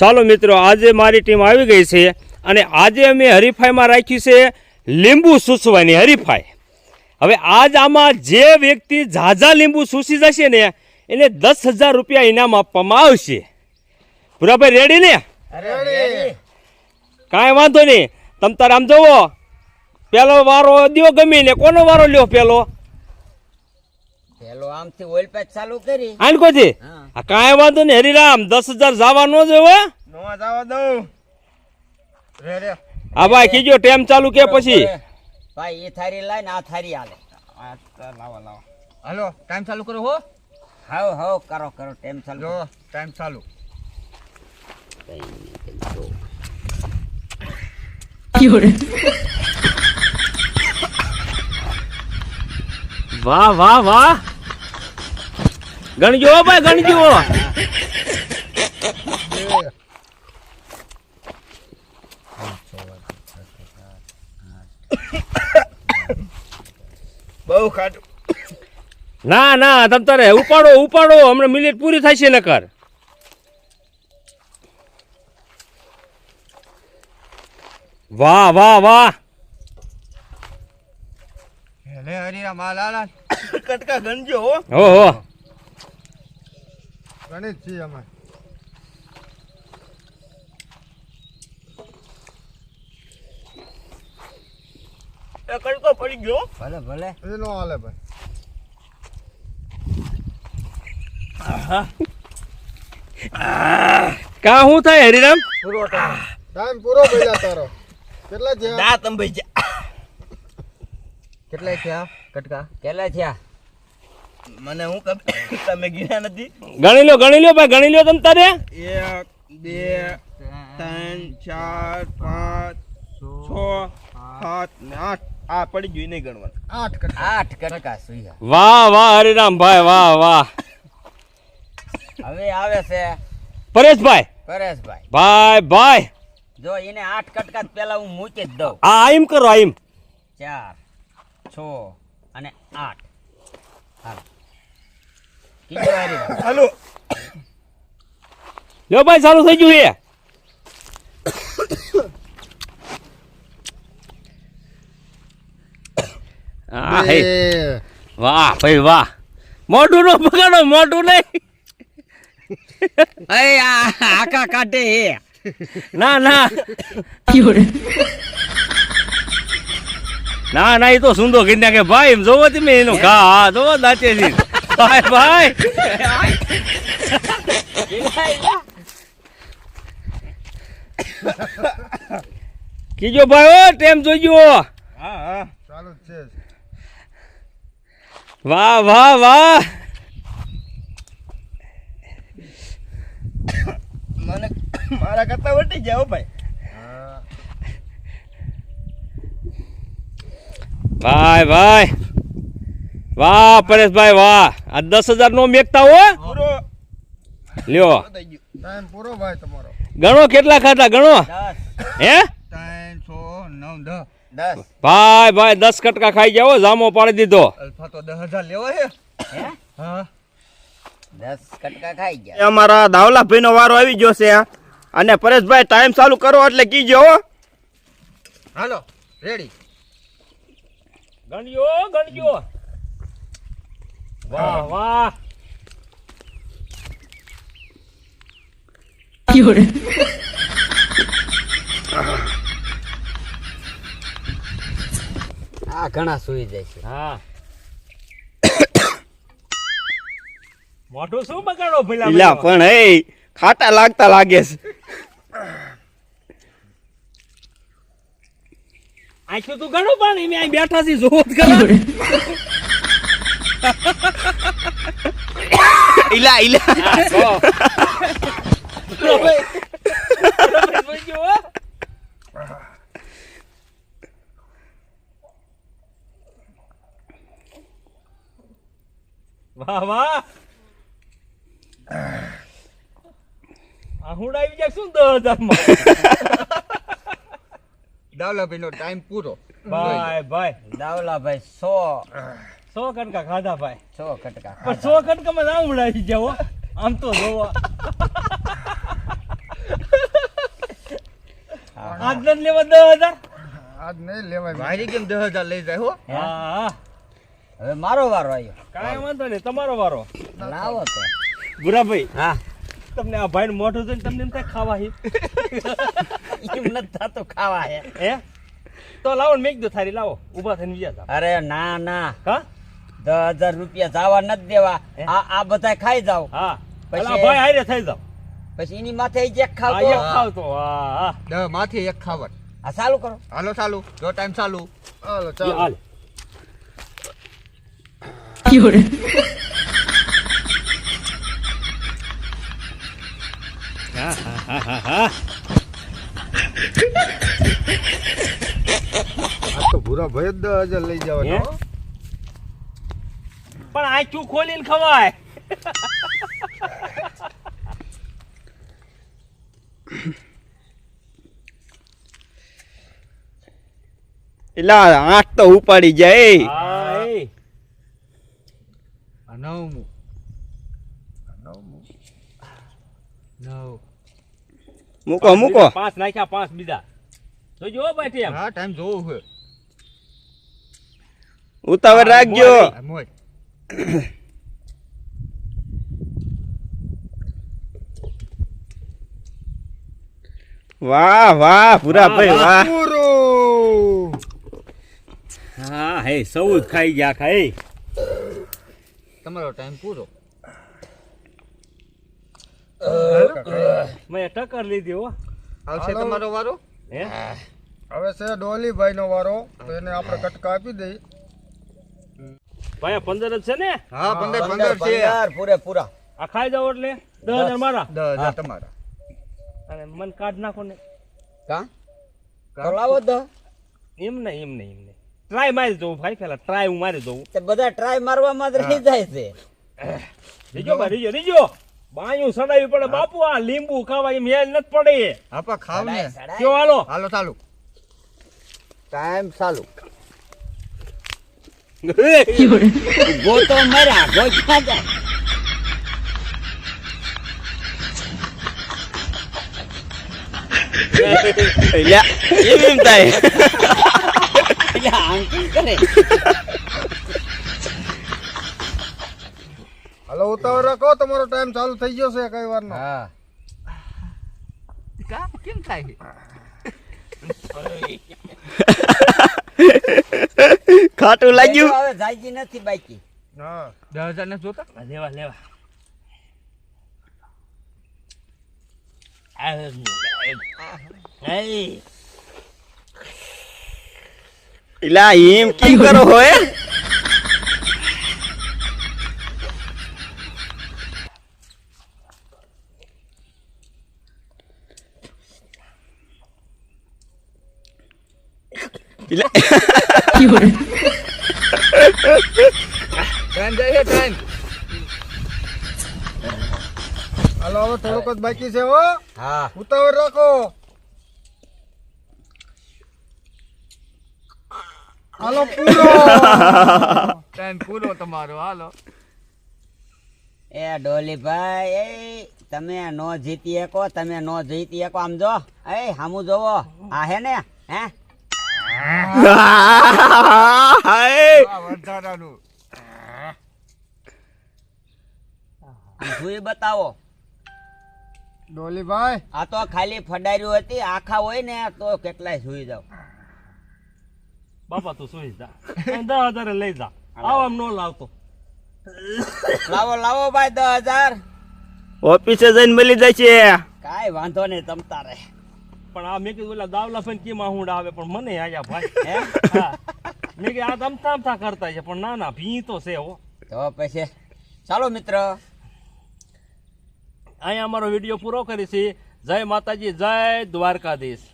ચાલો મિત્રો આજે મારી ટીમ આવી ગઈ છે અને આજે અમે હરીફાઈમાં રાખી છે લીંબુ સૂસવાની હરીફાઈ. હવે આજ આમાં જે વ્યક્તિ ઝાઝા લીંબુ સૂસી જશે ને એને દસ હજાર રૂપિયા ઇનામ આપવામાં આવશે. પુરાભાઈ રેડી ને? કાંઈ વાંધો નહીં. તમ તાર આમ જોવો. પેલો વારો દિયો ગમી ને કોનો વારો લ્યો પેલો પેલો આમથી ઓઇલ પેચ ચાલુ કરી. આન કોથી? આ કાંઈ વાંધો નહીં હરિરામ દસ હજાર જવાનો જ જોવે નો જવા દઉં. રે રે. આ ભાઈ કીજો ટેમ ચાલુ કે પછી? ભાઈ એ થારી લાય ને આ થારી આલે. આ તો લાવો લાવો. હાલો ટાઈમ ચાલુ કરો હો. હાવ હાવ કરો કરો ટાઈમ ચાલુ જો ટાઈમ ચાલુ. વાહ વાહ વાહ. ગણજો ભાઈ ગણજો. બહુ ખાટું. ના ના તમ તારે ઉપાડો ઉપાડો. હમણાં મિનિટ પૂરી થશે નકર. વાહ વાહ વાહ. હેલે હરીરા માલ આલા કટકા ગંજો હો. હો હો. ગણિત છીએ અમે પડી ગયો? ભલે ભલે. એ નો હાલે ભાઈ. કા શું થાય હરિરામ? પૂરો ટાઈમ પૂરો ભઈલા તારો. કેટલા થયા? દાંત અંબાઈ જા. કેટલા થયા? કટકા. કેટલા થયા? મને હું તમે ગીના નથી? ગણી લો ગણી લો ભાઈ ગણી લો તમ તારે. એક બે ત્રણ ચાર પાંચ છ સાત ને આઠ. આ પડી ગયું નહીં ગણવાનું. આઠ કટકા. આઠ કટકા સુયા વાહ વાહ હરિરામ ભાઈ વાહ વાહ. હવે આવે છે પરેશભાઈ. પરેશભાઈ. ભાઈ ભાઈ. જો એને આઠ કટકા પેલા હું મૂકી જ દઉં. આ આઈમ કરો આઈમ. ચાર છ અને આઠ. હારી હાલો. લ્યો ભાઈ ચાલુ થઈ ગયું એ આ હે. વાહ ભાઈ વાહ. મોઢું નો પકડો મોઢું નહીં. અય આ આકા કાઢે હે. ના ના. ના ના એ તો સુંદો કીધા કે ભાઈ એમ જોવો તમે એનો ઘા હા જોવો દાંતે ભાઈ ભાઈ. કીજો ભાઈ ટેમ જોઈજો હા હા ચાલુ છે વાહ વાહ વાહ. મને મારા કરતા વટી જાવ ભાઈ. ભાઈ ભાઈ. વાહ પરેશભાઈ વાહ. આ દસ હજાર નો મેકતા હો લ્યો. પૂરો ભાઈ તમારો. ગણો કેટલા ખાતા ગણો? હે? ભાઈ ભાઈ દસ કટકા ખાઈ ગયા જામો પાડી દીધો. અલ્ફા તો દસ હજાર લેવો છે હે? હા. દસ કટકા ખાઈ ગયા. અમારા દાવલાભાઈ નો વારો આવી ગયો છે અને પરેશભાઈ ટાઈમ ચાલુ કરો એટલે કીજો હો. હાલો રેડી ગણજો ગણજો વાહ વાહ. આ ઘણા સુઈ જાય છે. હા. મોઢું શું બગાડો ભલા ભઈલા પણ એ ખાટા લાગતા લાગે છે. આખું તું ઘણું પાણી મેં અહીં બેઠા છે જોત જ જોઈજો, હો. વાહ વાહ. આ આવી જાય શું દસ હજારમાં દાવલાભાઈ નો ટાઈમ પૂરો. ભાઈ ભાઈ દાવલાભાઈ સો. સો કટકા ખાધા ભાઈ. સો કટકા પણ સો કટકામાં ના ઉડાવી જાઓ આમ તો જોવો. આજ નથી લેવા દસ હજાર? આજ નહીં લેવાય મારી. કેમ દસ હજાર લઈ જાય હો? હા હા. હવે મારો વારો આવ્યો કાંઈ વાંધો નહીં તમારો વારો. લાવો તો. ગુરાભાઈ હા. તમને આ ભાઈ મોઢું જોઈને તમને એમ થાય ખાવા હી? એમ નથી થતું ખાવા હે. હે? તો લાવો ને મેક દો થારી લાવો. ઊભા થઈને બીજા અરે ના ના. હા? દસ હજાર રૂપિયા જવા નથી દેવા. આ આ બધા ખાઈ જાવ હા. પછી- ભાઈ હારે થઈ જાવ પછી એની માથે જેક ખાવ એક ખાવ તો. હા હા. માંથી એક ખાવટ. આ ચાલુ કરો. હાલો ચાલુ. જો ટાઈમ ચાલુ. હાલો ચાલો. હાલ. હા હા હા હા આ તો ભૂરા ભાઈ જ દસ હજાર લઈ જવાનો હે? પણ આચું ખોલીને ખવાય. એટલે આઠ તો ઉપાડી જાય. હા એ. નવમું. મૂકો મૂકો. પાંચ નાખ્યા પાંચ બીજા. તો જો બેઠી એમ. હા ટાઈમ જોવું છે. ઉતાવળ રાખજો. મોજ વાહ વાહ પૂરા ભાઈ વાહ. પૂરો. હા હે સૌ ખાઈ ગયા ખાઈ તમારો ટાઈમ પૂરો. મેં ટક્કર લીધી હો. આવશે તમારો વારો? હે? હવે છે ડોલીભાઈ નો વારો તો એને આપણે કટકા આપી દઈ. ભાઈ પંદર જ છે ને? હા પંદર પંદર છે. પૂરેપૂરા આ ખાઈ જાવ એટલે. દસ હજાર મારા. દસ હજાર તમારા. અને મન કાઢ નાખો ને. કા? તો લાવો તો એમ નહીં એમ નહીં એમ ને ટ્રાય મારી દઉં ભાઈ પેલા ટ્રાય હું મારી દઉં તે બધા ટ્રાય મારવામાં જ રહી જાય છે. રીજો ભાઈ રીજો રીજો. બાયું સડાવી પડે. બાપુ આ લીંબુ ખાવા એમ હેલ નથી પડે. આપા ખાવ ને. કયો હાલો. હાલો ચાલુ. ટાઈમ ચાલુ. ગો તો મર્યા ગો ક્યાં જાય એમ એમ થાય એટલે આમ કરે હાલો ઉતાવળ રાખો તમારો ટાઈમ ચાલુ થઈ ગયો છે કઈ વાર નો હા. કા? કેમ થાય? ખાટું લાગ્યું. હવે જાયજી નથી બાકી. હા. 10000 ને જોતા? લેવા લેવા. એ એલા એમ કી કરો હોય એલા, ટાઈમ જાય છે ટાઈમ હાલો હવે થોડુંક જ બાકી છે હો. હા. ઉતાવળ રાખો. હાલો પૂરો. ટાઈમ પૂરો તમારો હાલો. એ ડોલીભાઈ એ તમે નો જીતી શકો તમે નો જીતી શકો. આમ જો એ હામું જોવો. આ હે ને હે? બતાવો. ડોલીભાઈ? આ તો ખાલી ફડાર્યું હતી આખા હોય ને તો કેટલાય સુઈ જાવ બાપા તું સુઈ જા. દસ હજાર લઈ જા. આવ આમ નો લાવતો. લાવો લાવો ભાઈ દસ હજાર. ઓફિસે જઈને મળી જાય છે. કાઈ વાંધો નહીં તમતા તારે પણ આ મેં કીધું ઓલા દાવલા ફેન કેમાં હું આવે? પણ મને આયા ભાઈ મેં કે આ તો અમથા અમથા કરતા છે પણ ના ના ભી તો છે હો. તો પછી ચાલો મિત્ર. અહીંયા અમારો વીડિયો પૂરો કરીશી. છે જય માતાજી જય દ્વારકાધીશ.